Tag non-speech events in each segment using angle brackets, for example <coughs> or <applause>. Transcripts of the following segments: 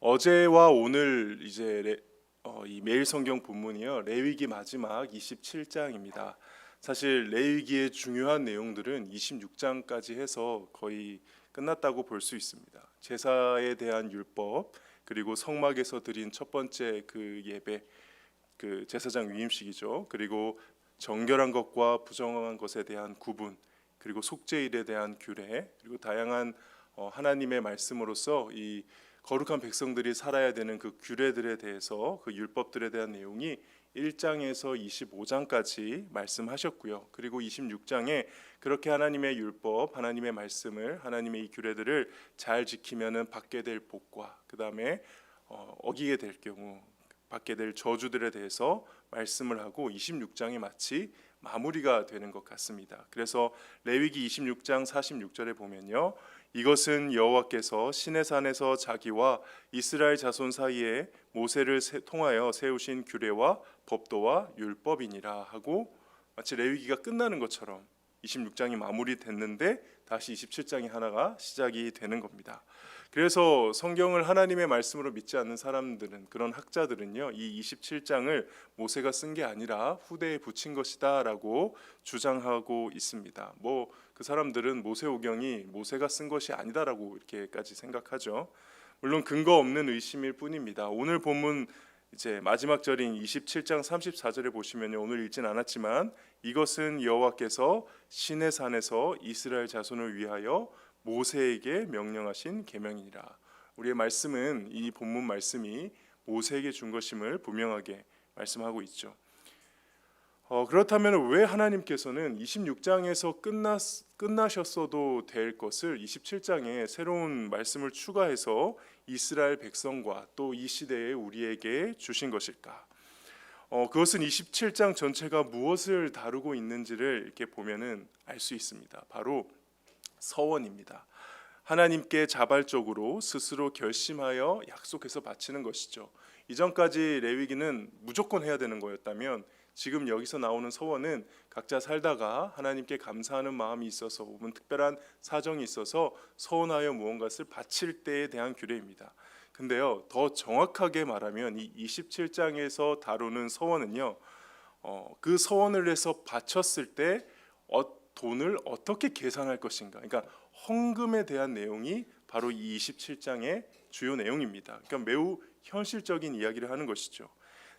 어제와 오늘 이제 레, 어, 이 매일 성경 본문이요 레위기 마지막 27장입니다. 사실 레위기의 중요한 내용들은 26장까지 해서 거의 끝났다고 볼 수 있습니다. 제사에 대한 율법 그리고 성막에서 드린 첫 번째 그 예배 그 제사장 위임식이죠. 그리고 정결한 것과 부정한 것에 대한 구분 그리고 속죄일에 대한 규례 그리고 다양한 어, 하나님의 말씀으로서 이 거룩한 백성들이 살아야 되는 그 규례들에 대해서 그 율법들에 대한 내용이 1장에서 25장까지 말씀하셨고요. 그리고 26장에 그렇게 하나님의 율법, 하나님의 말씀을 하나님의 이 규례들을 잘 지키면은 받게 될 복과 그다음에 어, 어기게 될 경우 받게 될 저주들에 대해서 말씀을 하고 26장이 마치 마무리가 되는 것 같습니다. 그래서 레위기 26장 46절에 보면요. 이것은 여호와께서 시내 산에서 자기와 이스라엘 자손 사이에 모세를 세- 통하여 세우신 규례와 법도와 율법이니라 하고 마치 레위기가 끝나는 것처럼 26장이 마무리됐는데 다시 27장이 하나가 시작이 되는 겁니다. 그래서 성경을 하나님의 말씀으로 믿지 않는 사람들은 그런 학자들은요. 이 27장을 모세가 쓴 게 아니라 후대에 붙인 것이다라고 주장하고 있습니다. 뭐 그 사람들은 모세오경이 모세가 쓴 것이 아니다라고 이렇게까지 생각하죠. 물론 근거 없는 의심일 뿐입니다. 오늘 본문 이제 마지막 절인 27장 34절에 보시면요. 오늘 읽진 않았지만 이것은 여호와께서 시내 산에서 이스라엘 자손을 위하여 모세에게 명령하신 계명이니라. 우리의 말씀은 이 본문 말씀이 모세에게 준 것임을 분명하게 말씀하고 있죠. 어, 그렇다면 왜 하나님께서는 26장에서 끝났, 끝나셨어도 될 것을 27장에 새로운 말씀을 추가해서 이스라엘 백성과 또 이 시대에 우리에게 주신 것일까? 어, 그것은 27장 전체가 무엇을 다루고 있는지를 이렇게 보면은 알 수 있습니다. 바로 서원입니다. 하나님께 자발적으로 스스로 결심하여 약속해서 바치는 것이죠. 이전까지 레위기는 무조건 해야 되는 거였다면 지금 여기서 나오는 서원은 각자 살다가 하나님께 감사하는 마음이 있어서 혹은 특별한 사정이 있어서 서원하여 무언가를 바칠 때에 대한 규례입니다. 근데요 더 정확하게 말하면 이 27장에서 다루는 서원은요 어, 그 서원을 해서 바쳤을 때 어, 돈을 어떻게 계산할 것인가 그러니까 헌금에 대한 내용이 바로 이 27장의 주요 내용입니다. 그러니까 매우 현실적인 이야기를 하는 것이죠.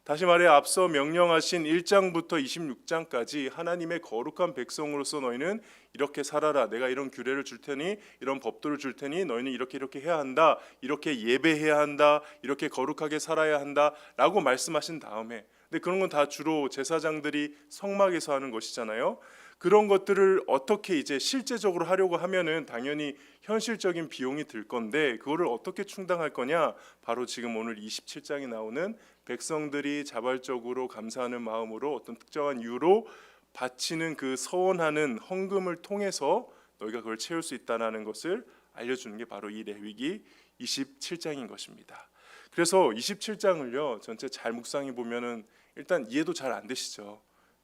다시 말해 앞서 명령하신 1장부터 26장까지 하나님의 거룩한 백성으로서 너희는 이렇게 살아라. 내가 이런 규례를 줄 테니 이런 법도를 줄 테니 너희는 이렇게 이렇게 해야 한다. 이렇게 예배해야 한다. 이렇게 거룩하게 살아야 한다라고 말씀하신 다음에 근데 그런 건 다 주로 제사장들이 성막에서 하는 것이잖아요. 그런 것들을 어떻게 이제 실제적으로 하려고 하면은 당연히 현실적인 비용이 들 건데 그거를 어떻게 충당할 거냐? 바로 지금 오늘 27장에 나오는 백성들이 자발적으로 감사하는 마음으로 어떤 특정한 이유로 바치는 그 서원하는 헌금을 통해서 너희가 그걸 채울 수 있다라는 것을 알려주는 게 바로 이 레위기 27장인 것입니다. 그래서 27장을요 전체 잘 묵상해 보면은 일단 이해도 잘 안 되시죠.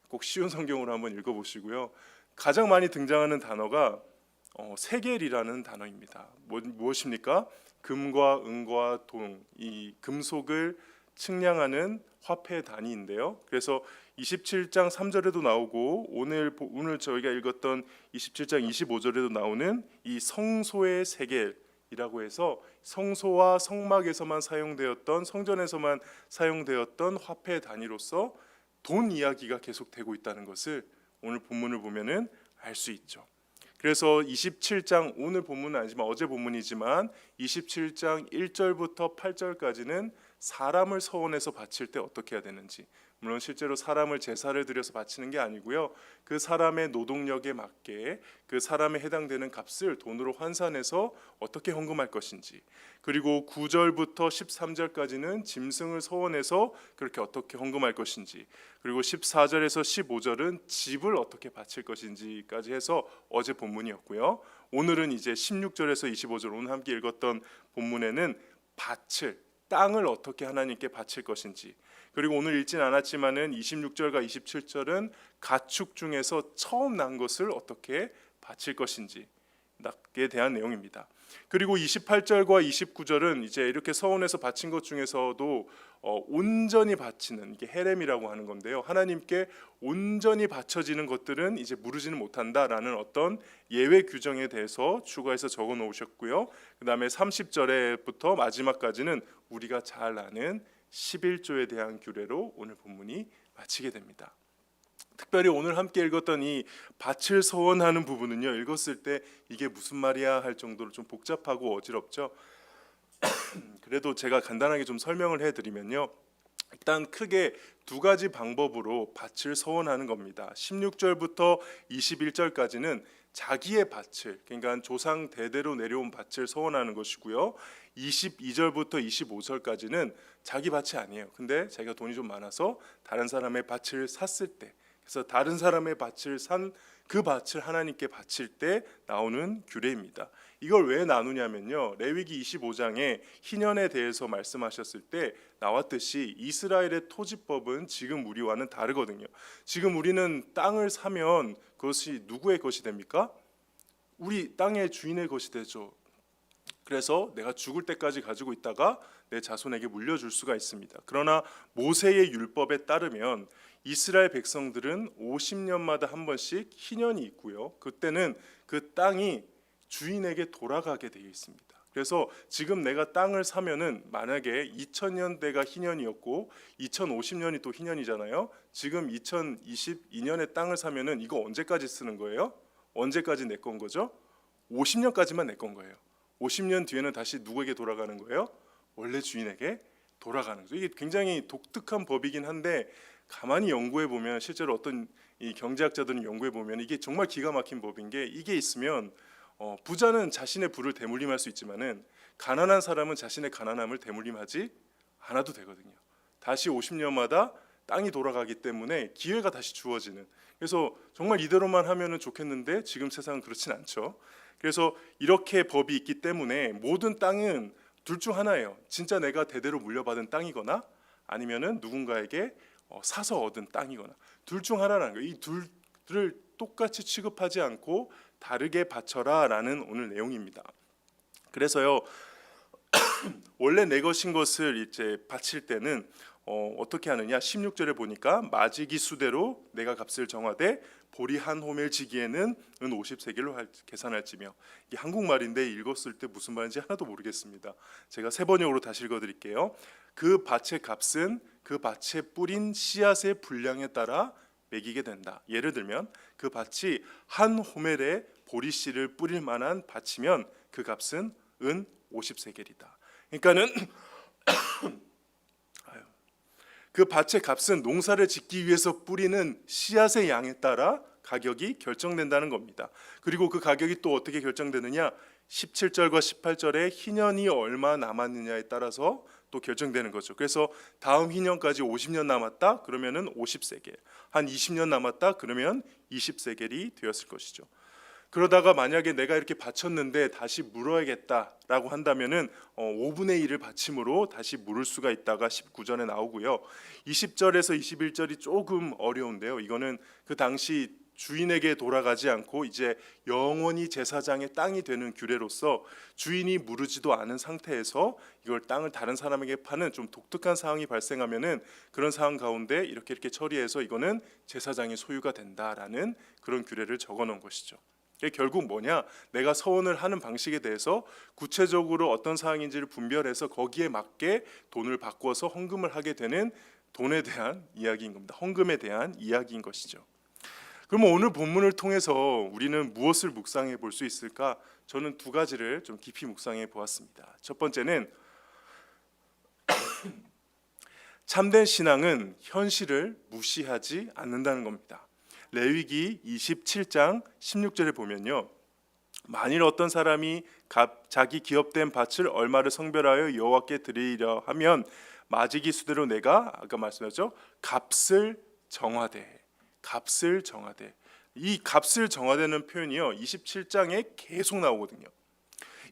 꼭 쉬운 성경으로 한번 읽어보시고요. 가장 많이 등장하는 단어가 어, 세겔이라는 단어입니다. 뭐, 무엇입니까? 금과 은과 동, 이 금속을 측량하는 화폐 단위인데요. 그래서 27장 3절에도 나오고 오늘 보- 오늘 저희가 읽었던 27장 25절에도 나오는 이 성소의 세겔이라고 해서 성소와 성막에서만 사용되었던 성전에서만 사용되었던 화폐 단위로서 돈 이야기가 계속되고 있다는 것을 오늘 본문을 보면은 알 수 있죠. 그래서 27장 오늘 본문은 아니지만 어제 본문이지만 27장 1절부터 8절까지는 사람을 서원해서 바칠 때 어떻게 해야 되는지 물론 실제로 사람을 제사를 드려서 바치는 게 아니고요. 그 사람의 노동력에 맞게 그 사람에 해당되는 값을 돈으로 환산해서 어떻게 헌금할 것인지 그리고 9절부터 13절까지는 짐승을 서원해서 그렇게 어떻게 헌금할 것인지 그리고 14절에서 15절은 집을 어떻게 바칠 것인지까지 해서 어제 본문이었고요. 오늘은 이제 16절에서 25절 오늘 함께 읽었던 본문에는 밭을 땅을 어떻게 하나님께 바칠 것인지 그리고 오늘 읽진 않았지만은 26절과 27절은 가축 중에서 처음 난 것을 어떻게 바칠 것인지 에 대한 내용입니다. 그리고 28절과 29절은 이제 이렇게 서원에서 바친 것 중에서도 어, 온전히 바치는 이게 헤렘이라고 하는 건데요. 하나님께 온전히 바쳐지는 것들은 이제 무르지는 못한다라는 어떤 예외 규정에 대해서 추가해서 적어 놓으셨고요. 그다음에 30절에부터 마지막까지는 우리가 잘 아는 11조에 대한 규례로 오늘 본문이 마치게 됩니다. 특별히 오늘 함께 읽었던 이 밭을 서원하는 부분은요 읽었을 때 이게 무슨 말이야 할 정도로 좀 복잡하고 어지럽죠. <clears throat> 그래도 제가 간단하게 좀 설명을 해 드리면요. 일단 크게 두 가지 방법으로 밭을 서원하는 겁니다. 16절부터 21절까지는 자기의 밭을 그러니까 조상 대대로 내려온 밭을 서원하는 것이고요. 22절부터 25절까지는 자기 밭이 아니에요. 근데 자기가 돈이 좀 많아서 다른 사람의 밭을 샀을 때 그래서 다른 사람의 밭을 산 그 밭을 하나님께 바칠 때 나오는 규례입니다. 이걸 왜 나누냐면요. 레위기 25장에 희년에 대해서 말씀하셨을 때 나왔듯이 이스라엘의 토지법은 지금 우리와는 다르거든요. 지금 우리는 땅을 사면 그것이 누구의 것이 됩니까? 우리 땅의 주인의 것이 되죠. 그래서 내가 죽을 때까지 가지고 있다가 내 자손에게 물려줄 수가 있습니다. 그러나 모세의 율법에 따르면 이스라엘 백성들은 50년마다 한 번씩 희년이 있고요. 그때는 그 땅이 주인에게 돌아가게 되어 있습니다. 그래서 지금 내가 땅을 사면은 만약에 2000년대가 희년이었고 2050년이 또 희년이잖아요. 지금 2022년에 땅을 사면은 이거 언제까지 쓰는 거예요? 언제까지 내 건 거죠? 50년까지만 내 건 거예요. 50년 뒤에는 다시 누구에게 돌아가는 거예요? 원래 주인에게 돌아가는 거죠. 이게 굉장히 독특한 법이긴 한데 가만히 연구해 보면 실제로 어떤 이 경제학자들은 연구해 보면 이게 정말 기가 막힌 법인 게 이게 있으면 어, 부자는 자신의 부를 대물림할 수 있지만은 가난한 사람은 자신의 가난함을 대물림하지 않아도 되거든요. 다시 50년마다 땅이 돌아가기 때문에 기회가 다시 주어지는. 그래서 정말 이대로만 하면은 좋겠는데 지금 세상은 그렇진 않죠. 그래서 이렇게 법이 있기 때문에 모든 땅은 둘 중 하나예요. 진짜 내가 대대로 물려받은 땅이거나 아니면은 누군가에게 어, 사서 얻은 땅이거나 둘 중 하나라는 거예요. 이 둘을 똑같이 취급하지 않고 다르게 바쳐라라는 오늘 내용입니다. 그래서요 <clears throat> 원래 내 것인 것을 이제 바칠 때는 어, 어떻게 하느냐 16절에 보니까 마지기 수대로 내가 값을 정하되 보리 한 호멜 지기에는 은 50세겔로 할, 계산할지며 이 한국말인데 읽었을 때 무슨 말인지 하나도 모르겠습니다. 제가 세 번역으로 다시 읽어 드릴게요. 그 밭의 값은 그 밭에 뿌린 씨앗의 분량에 따라 매기게 된다. 예를 들면 그 밭이 한 호멜에 보리 씨를 뿌릴 만한 밭이면 그 값은 은 50세겔이다. 그러니까는 그 밭의 값은 농사를 짓기 위해서 뿌리는 씨앗의 양에 따라 가격이 결정된다는 겁니다. 그리고 그 가격이 또 어떻게 결정되느냐? 17절과 18절에 희년이 얼마 남았느냐에 따라서 또 결정되는 거죠. 그래서 다음 희년까지 50년 남았다. 그러면은 50세겔. 한 20년 남았다. 그러면 20세겔이 되었을 것이죠. 그러다가 만약에 내가 이렇게 바쳤는데 다시 물어야겠다라고 한다면은 어, 5분의 1을 바침으로 다시 물을 수가 있다가 19절에 나오고요. 20절에서 21절이 조금 어려운데요. 이거는 그 당시 주인에게 돌아가지 않고 이제 영원히 제사장의 땅이 되는 규례로서 주인이 무르지도 않은 상태에서 이걸 땅을 다른 사람에게 파는 좀 독특한 상황이 발생하면은 그런 상황 가운데 이렇게 이렇게 처리해서 이거는 제사장의 소유가 된다라는 그런 규례를 적어 놓은 것이죠. 결국 뭐냐? 내가 서원을 하는 방식에 대해서 구체적으로 어떤 사항인지를 분별해서 거기에 맞게 돈을 바꿔서 헌금을 하게 되는 돈에 대한 이야기인 겁니다. 헌금에 대한 이야기인 것이죠. 그러면 오늘 본문을 통해서 우리는 무엇을 묵상해 볼 수 있을까? 저는 두 가지를 좀 깊이 묵상해 보았습니다. 첫 번째는 <coughs> 참된 신앙은 현실을 무시하지 않는다는 겁니다. 레위기 27장 16절에 보면요. 만일 어떤 사람이 값- 자기 기업된 밭을 얼마를 성별하여 여호와께 드리려 하면 마지기 수대로 내가 아까 말씀하셨죠 값을 정하되 값을 정하되 이 값을 정하되는 표현이요 27장에 계속 나오거든요.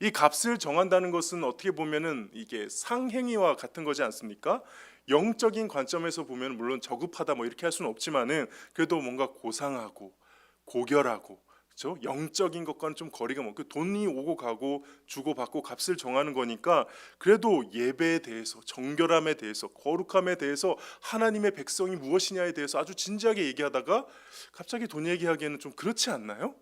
이 값을 정한다는 것은 어떻게 보면은 이게 상행위와 같은 거지 않습니까? 영적인 관점에서 보면 물론 저급하다 뭐 이렇게 할 수는 없지만은 그래도 뭔가 고상하고 고결하고 그렇죠? 영적인 것과는 좀 거리가 멀고 그 돈이 오고 가고 주고 받고 값을 정하는 거니까 그래도 예배에 대해서 정결함에 대해서 거룩함에 대해서 하나님의 백성이 무엇이냐에 대해서 아주 진지하게 얘기하다가 갑자기 돈 얘기하기에는 좀 그렇지 않나요?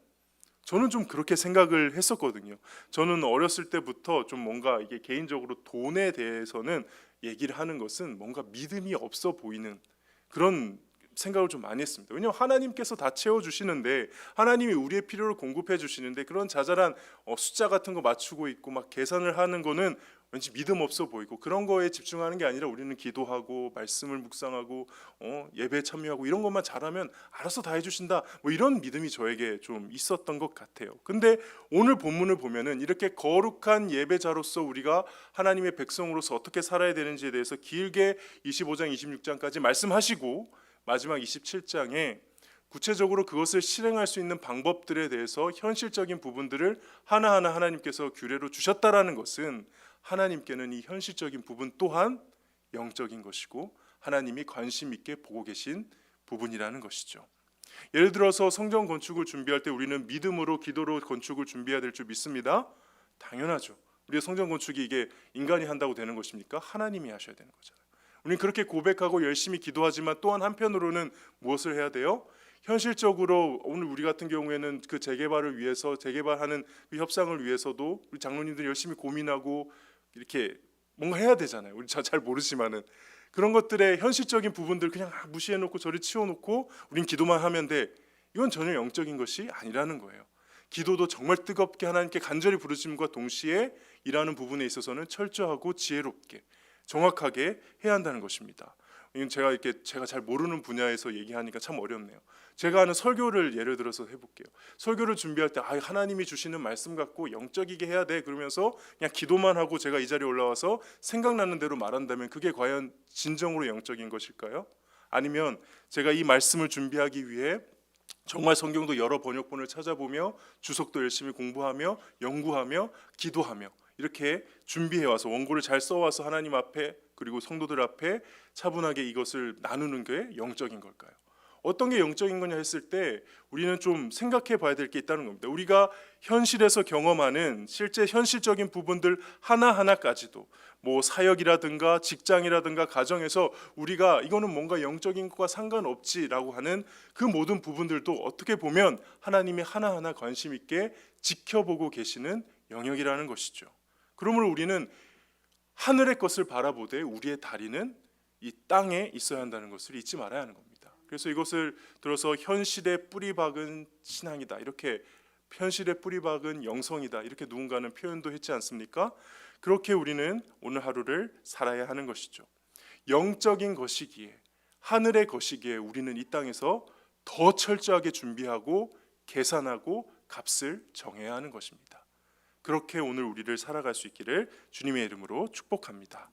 저는 좀 그렇게 생각을 했었거든요. 저는 어렸을 때부터 좀 뭔가 이게 개인적으로 돈에 대해서는 얘기를 하는 것은 뭔가 믿음이 없어 보이는 그런 생각을 좀 많이 했습니다. 왜냐하면 하나님께서 다 채워 주시는데 하나님이 우리의 필요를 공급해 주시는데 그런 자잘한 어, 숫자 같은 거 맞추고 있고 막 계산을 하는 거는 왠지 믿음 없어 보이고 그런 거에 집중하는 게 아니라 우리는 기도하고 말씀을 묵상하고 어, 예배에 참여하고 이런 것만 잘하면 알아서 다 해주신다. 뭐 이런 믿음이 저에게 좀 있었던 것 같아요. 근데 오늘 본문을 보면은 이렇게 거룩한 예배자로서 우리가 하나님의 백성으로서 어떻게 살아야 되는지에 대해서 길게 25장, 26장까지 말씀하시고 마지막 27장에 구체적으로 그것을 실행할 수 있는 방법들에 대해서 현실적인 부분들을 하나하나 하나님께서 규례로 주셨다라는 것은 하나님께는 이 현실적인 부분 또한 영적인 것이고 하나님이 관심 있게 보고 계신 부분이라는 것이죠. 예를 들어서 성전 건축을 준비할 때 우리는 믿음으로 기도로 건축을 준비해야 될 줄 믿습니다. 당연하죠. 우리의 성전 건축이 이게 인간이 한다고 되는 것입니까? 하나님이 하셔야 되는 거잖아요. 우리는 그렇게 고백하고 열심히 기도하지만 또한 한편으로는 무엇을 해야 돼요? 현실적으로 오늘 우리 같은 경우에는 그 재개발을 위해서 재개발하는 그 협상을 위해서도 우리 장로님들 열심히 고민하고 이렇게 뭔가 해야 되잖아요. 우리 잘 모르지만은 그런 것들의 현실적인 부분들 그냥 무시해 놓고 저리 치워 놓고 우린 기도만 하면 돼. 이건 전혀 영적인 것이 아니라는 거예요. 기도도 정말 뜨겁게 하나님께 간절히 부르심과 동시에 일하는 부분에 있어서는 철저하고 지혜롭게 정확하게 해야 한다는 것입니다. 이건 제가 이렇게 제가 잘 모르는 분야에서 얘기하니까 참 어렵네요. 제가 하는 설교를 예를 들어서 해볼게요. 설교를 준비할 때 아, 하나님이 주시는 말씀 갖고 영적이게 해야 돼 그러면서 그냥 기도만 하고 제가 이 자리에 올라와서 생각나는 대로 말한다면 그게 과연 진정으로 영적인 것일까요? 아니면 제가 이 말씀을 준비하기 위해 정말 성경도 여러 번역본을 찾아보며 주석도 열심히 공부하며 연구하며 기도하며 이렇게 준비해 와서 원고를 잘 써와서 하나님 앞에 그리고 성도들 앞에 차분하게 이것을 나누는 게 영적인 걸까요? 어떤 게 영적인 거냐 했을 때 우리는 좀 생각해 봐야 될 게 있다는 겁니다. 우리가 현실에서 경험하는 실제 현실적인 부분들 하나하나까지도 뭐 사역이라든가 직장이라든가 가정에서 우리가 이거는 뭔가 영적인 것과 상관없지라고 하는 그 모든 부분들도 어떻게 보면 하나님이 하나하나 관심 있게 지켜보고 계시는 영역이라는 것이죠. 그러므로 우리는 하늘의 것을 바라보되 우리의 다리는 이 땅에 있어야 한다는 것을 잊지 말아야 하는 겁니다. 그래서 이것을 들어서 현실의 뿌리 박은 신앙이다 이렇게 현실의 뿌리 박은 영성이다 이렇게 누군가는 표현도 했지 않습니까? 그렇게 우리는 오늘 하루를 살아야 하는 것이죠. 영적인 것이기에 하늘의 것이기에 우리는 이 땅에서 더 철저하게 준비하고 계산하고 값을 정해야 하는 것입니다. 그렇게 오늘 우리를 살아갈 수 있기를 주님의 이름으로 축복합니다.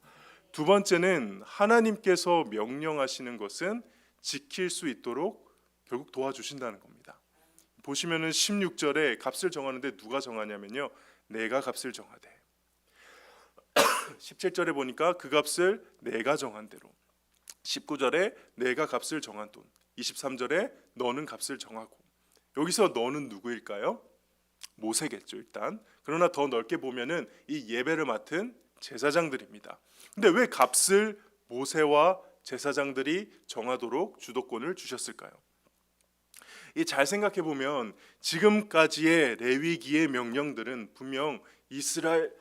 두 번째는 하나님께서 명령하시는 것은 지킬 수 있도록 결국 도와주신다는 겁니다. 보시면은 16절에 값을 정하는데 누가 정하냐면요. 내가 값을 정하되. <coughs> 17절에 보니까 그 값을 내가 정한 대로. 19절에 내가 값을 정한 돈. 23절에 너는 값을 정하고. 여기서 너는 누구일까요? 모세겠죠, 일단. 그러나 더 넓게 보면은 이 예배를 맡은 제사장들입니다. 근데 왜 값을 모세와 제사장들이 정하도록 주도권을 주셨을까요? 이잘 생각해 보면 지금까지의 레위기의 명령들은 분명 이스라엘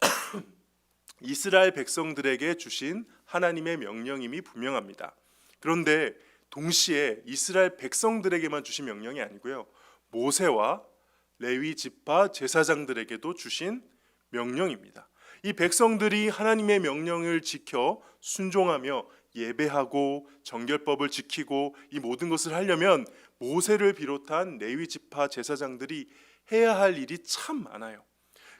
<coughs> 이스라엘 백성들에게 주신 하나님의 명령임이 분명합니다. 그런데 동시에 이스라엘 백성들에게만 주신 명령이 아니고요. 모세와 레위 지파 제사장들에게도 주신 명령입니다. 이 백성들이 하나님의 명령을 지켜 순종하며 예배하고 정결법을 지키고 이 모든 것을 하려면 모세를 비롯한 레위 지파 제사장들이 해야 할 일이 참 많아요.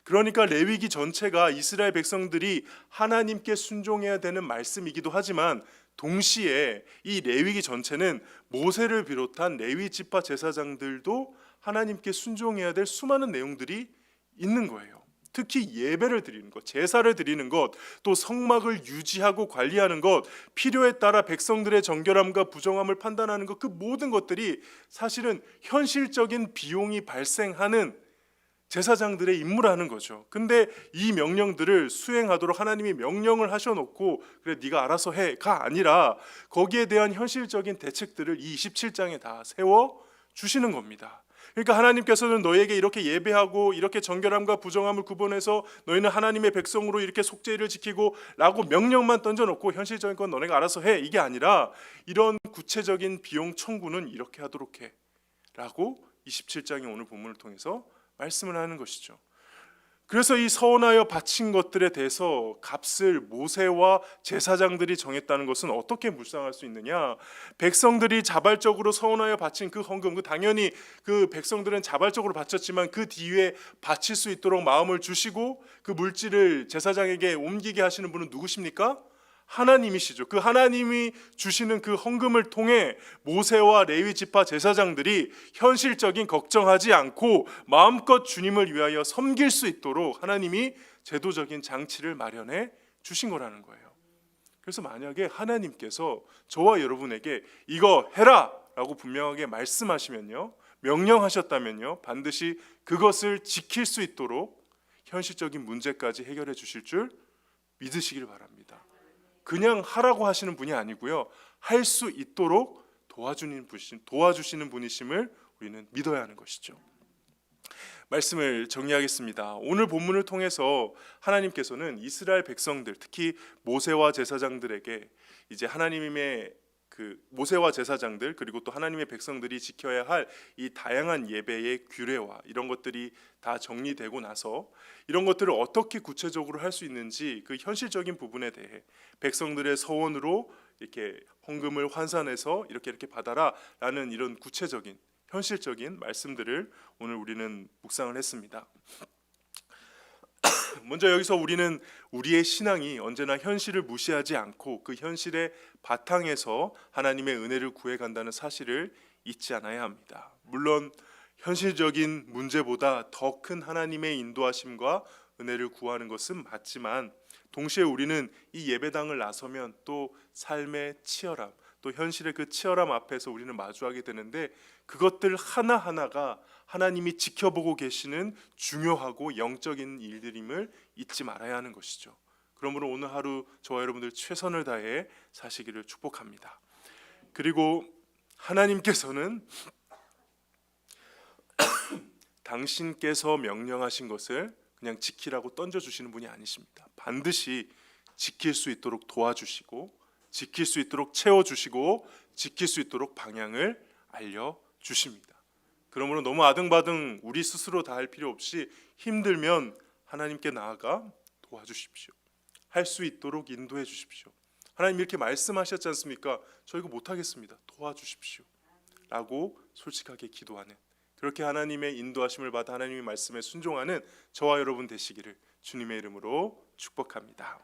그러니까 레위기 전체가 이스라엘 백성들이 하나님께 순종해야 되는 말씀이기도 하지만 동시에 이 레위기 전체는 모세를 비롯한 레위 지파 제사장들도 하나님께 순종해야 될 수많은 내용들이 있는 거예요. 특히 예배를 드리는 것, 제사를 드리는 것, 또 성막을 유지하고 관리하는 것, 필요에 따라 백성들의 정결함과 부정함을 판단하는 것, 그 모든 것들이 사실은 현실적인 비용이 발생하는 제사장들의 임무라는 거죠. 근데 이 명령들을 수행하도록 하나님이 명령을 하셔놓고 그래 네가 알아서 해가 아니라 거기에 대한 현실적인 대책들을 이 27장에 다 세워 주시는 겁니다. 그러니까 하나님께서는 너에게 이렇게 예배하고 이렇게 정결함과 부정함을 구분해서 너희는 하나님의 백성으로 이렇게 속죄를 지키고 라고 명령만 던져놓고 현실적인 건 너네가 알아서 해 이게 아니라 이런 구체적인 비용 청구는 이렇게 하도록 해 라고 27장의 오늘 본문을 통해서 말씀을 하는 것이죠. 그래서 이 서원하여 바친 것들에 대해서 값을 모세와 제사장들이 정했다는 것은 어떻게 묵상할 수 있느냐? 백성들이 자발적으로 서원하여 바친 그 헌금, 그 당연히 그 백성들은 자발적으로 바쳤지만 그 뒤에 바칠 수 있도록 마음을 주시고 그 물질을 제사장에게 옮기게 하시는 분은 누구십니까? 하나님이시죠. 그 하나님이 주시는 그 헌금을 통해 모세와 레위 지파 제사장들이 현실적인 걱정하지 않고 마음껏 주님을 위하여 섬길 수 있도록 하나님이 제도적인 장치를 마련해 주신 거라는 거예요. 그래서 만약에 하나님께서 저와 여러분에게 이거 해라라고 분명하게 말씀하시면요. 명령하셨다면요. 반드시 그것을 지킬 수 있도록 현실적인 문제까지 해결해 주실 줄 믿으시길 바랍니다. 그냥 하라고 하시는 분이 아니고요. 할 수 있도록 도와주는 분이신 도와주시는 분이심을 우리는 믿어야 하는 것이죠. 말씀을 정리하겠습니다. 오늘 본문을 통해서 하나님께서는 이스라엘 백성들 특히 모세와 제사장들에게 이제 하나님의 그 모세와 제사장들 그리고 또 하나님의 백성들이 지켜야 할 이 다양한 예배의 규례와 이런 것들이 다 정리되고 나서 이런 것들을 어떻게 구체적으로 할 수 있는지 그 현실적인 부분에 대해 백성들의 서원으로 이렇게 헌금을 환산해서 이렇게 이렇게 받아라라는 이런 구체적인 현실적인 말씀들을 오늘 우리는 묵상을 했습니다. <coughs> 먼저 여기서 우리는 우리의 신앙이 언제나 현실을 무시하지 않고 그 현실의 바탕에서 하나님의 은혜를 구해 간다는 사실을 잊지 않아야 합니다. 물론 현실적인 문제보다 더 큰 하나님의 인도하심과 은혜를 구하는 것은 맞지만 동시에 우리는 이 예배당을 나서면 또 삶의 치열함, 또 현실의 그 치열함 앞에서 우리는 마주하게 되는데 그것들 하나하나가 하나님이 지켜보고 계시는 중요하고 영적인 일들임을 잊지 말아야 하는 것이죠. 그러므로 오늘 하루 저와 여러분들 최선을 다해 사시기를 축복합니다. 그리고 하나님께서는 <coughs> 당신께서 명령하신 것을 그냥 지키라고 던져 주시는 분이 아니십니다. 반드시 지킬 수 있도록 도와주시고 지킬 수 있도록 채워 주시고 지킬 수 있도록 방향을 알려 주십니다. 그러므로 너무 아등바등 우리 스스로 다 할 필요 없이 힘들면 하나님께 나아가 도와주십시오. 할 수 있도록 인도해 주십시오. 하나님 이렇게 말씀하셨지 않습니까? 저 이거 못 하겠습니다. 도와주십시오. 라고 솔직하게 기도하는 그렇게 하나님의 인도하심을 받아 하나님의 말씀에 순종하는 저와 여러분 되시기를 주님의 이름으로 축복합니다.